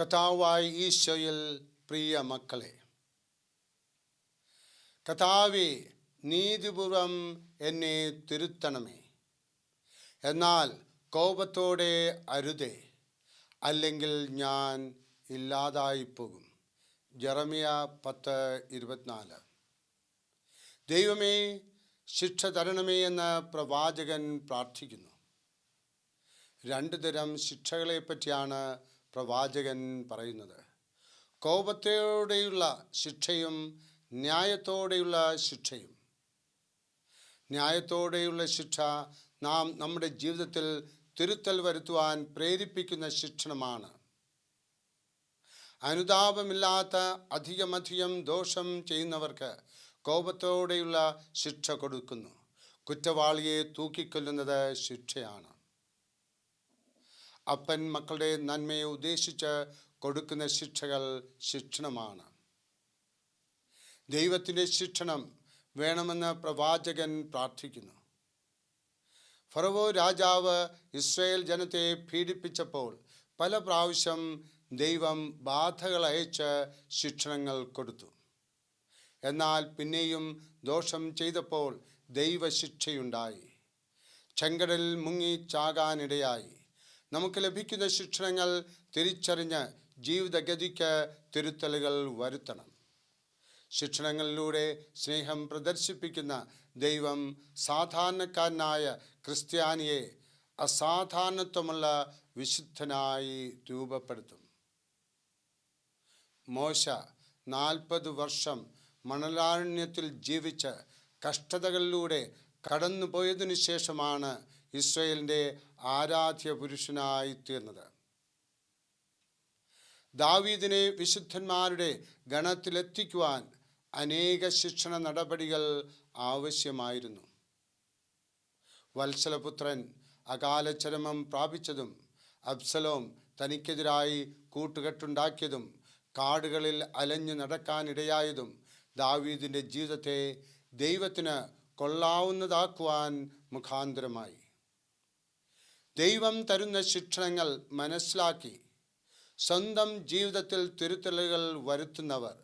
കഥാവായി ഈശോയിൽ പ്രിയ മക്കളെ കഥാവെ നീതിപൂർവം എന്നെ തിരുത്തണമേ. എന്നാൽ കോപത്തോടെ അരുതേ അല്ലെങ്കിൽ ഞാൻ ഇല്ലാതായിപ്പോകും. ജറമിയ പത്ത് ഇരുപത്തിനാല്. ദൈവമേ ശിക്ഷ തരണമേ എന്ന് പ്രവാചകൻ പ്രാർത്ഥിക്കുന്നു. രണ്ട് തരം ശിക്ഷകളെ പറ്റിയാണ് പ്രവാചകൻ പറയുന്നത്. കോപത്തോടെയുള്ള ശിക്ഷയും ന്യായത്തോടെയുള്ള ശിക്ഷയും. ന്യായത്തോടെയുള്ള ശിക്ഷ നാം നമ്മുടെ ജീവിതത്തിൽ തിരുത്തൽ വരുത്തുവാൻ പ്രേരിപ്പിക്കുന്ന ശിക്ഷണമാണ്. അനുതാപമില്ലാത്ത അധികമധികം ദോഷം ചെയ്യുന്നവർക്ക് കോപത്തോടെയുള്ള ശിക്ഷ കൊടുക്കുന്നു. കുറ്റവാളിയെ തൂക്കിക്കൊല്ലുന്നത് ശിക്ഷയാണ്. അപ്പൻ മക്കളുടെ നന്മയെ ഉദ്ദേശിച്ച് കൊടുക്കുന്ന ശിക്ഷകൾ ശിക്ഷണമാണ്. ദൈവത്തിന്റെ ശിക്ഷണം വേണമെന്ന് പ്രവാചകൻ പ്രാർത്ഥിക്കുന്നു. ഫറവോ രാജാവ് ഇസ്രയേൽ ജനത്തെ പീഡിപ്പിച്ചപ്പോൾ പല പ്രാവശ്യം ദൈവം ബാധകൾ അയച്ച് ശിക്ഷണങ്ങൾ കൊടുത്തു. എന്നാൽ പിന്നെയും ദോഷം ചെയ്തപ്പോൾ ദൈവശിക്ഷയുണ്ടായി. ചെങ്കടലിൽ മുങ്ങി ചാകാനിടയായി നമുക്ക് ലഭിക്കുന്ന ശിക്ഷണങ്ങൾ തിരിച്ചറിഞ്ഞ് ജീവിതഗതിക്ക് തിരുത്തലുകൾ വരുത്തണം. ശിക്ഷണങ്ങളിലൂടെ സ്നേഹം പ്രദർശിപ്പിക്കുന്ന ദൈവം സാധാരണക്കാരനായ ക്രിസ്ത്യാനിയെ അസാധാരണത്വമുള്ള വിശുദ്ധനായി രൂപപ്പെടുത്തും. മോശ നാൽപ്പത് വർഷം മണലാരണ്യത്തിൽ ജീവിച്ച് കഷ്ടതകളിലൂടെ കടന്നുപോയതിനു ശേഷമാണ് ഇസ്രയേലിന്റെ ആരാധ്യ പുരുഷനായി തീർന്നത്. ദാവീദിനെ വിശുദ്ധന്മാരുടെ ഗണത്തിലെത്തിക്കുവാൻ അനേക ശിക്ഷണ നടപടികൾ ആവശ്യമായിരുന്നു. വത്സലപുത്രൻ അകാലചരമം പ്രാപിച്ചതും അബ്സലോം തനിക്കെതിരായി കൂട്ടുകെട്ടുണ്ടാക്കിയതും കാടുകളിൽ അലഞ്ഞു നടക്കാനിടയായതും ദാവീദിന്റെ ജീവിതത്തെ ദൈവത്തിന് കൊള്ളാവുന്നതാക്കുവാൻ മുഖാന്തരമായി. ദൈവം തരുന്ന ശിക്ഷണങ്ങൾ മനസ്സിലാക്കി സ്വന്തം ജീവിതത്തിൽ തിരുത്തലുകൾ വരുത്തുന്നവർ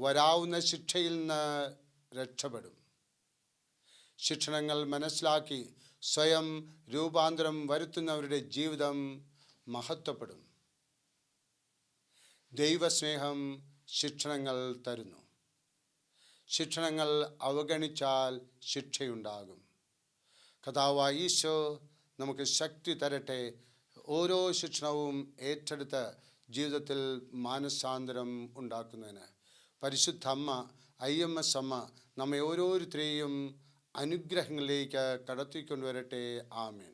വരാവുന്ന ശിക്ഷയിൽ നിന്ന് രക്ഷപ്പെടും. ശിക്ഷണങ്ങൾ മനസ്സിലാക്കി സ്വയം രൂപാന്തരം വരുത്തുന്നവരുടെ ജീവിതം മഹത്വപ്പെടും. ദൈവസ്നേഹം ശിക്ഷണങ്ങൾ തരുന്നു. ശിക്ഷണങ്ങൾ അവഗണിച്ചാൽ ശിക്ഷയുണ്ടാകും. കഥാവായ ഈശോ നമുക്ക് ശക്തി തരട്ടെ. ഓരോ ശിക്ഷണവും ഏറ്റെടുത്ത് ജീവിതത്തിൽ മാനസാന്തരം ഉണ്ടാക്കുന്നതിന്. പരിശുദ്ധ അമ്മ ഐ എം എസ് അമ്മ നമ്മെ ഓരോരുത്തരെയും അനുഗ്രഹങ്ങളിലേക്ക് കടത്തിക്കൊണ്ടുവരട്ടെ. ആമീൻ.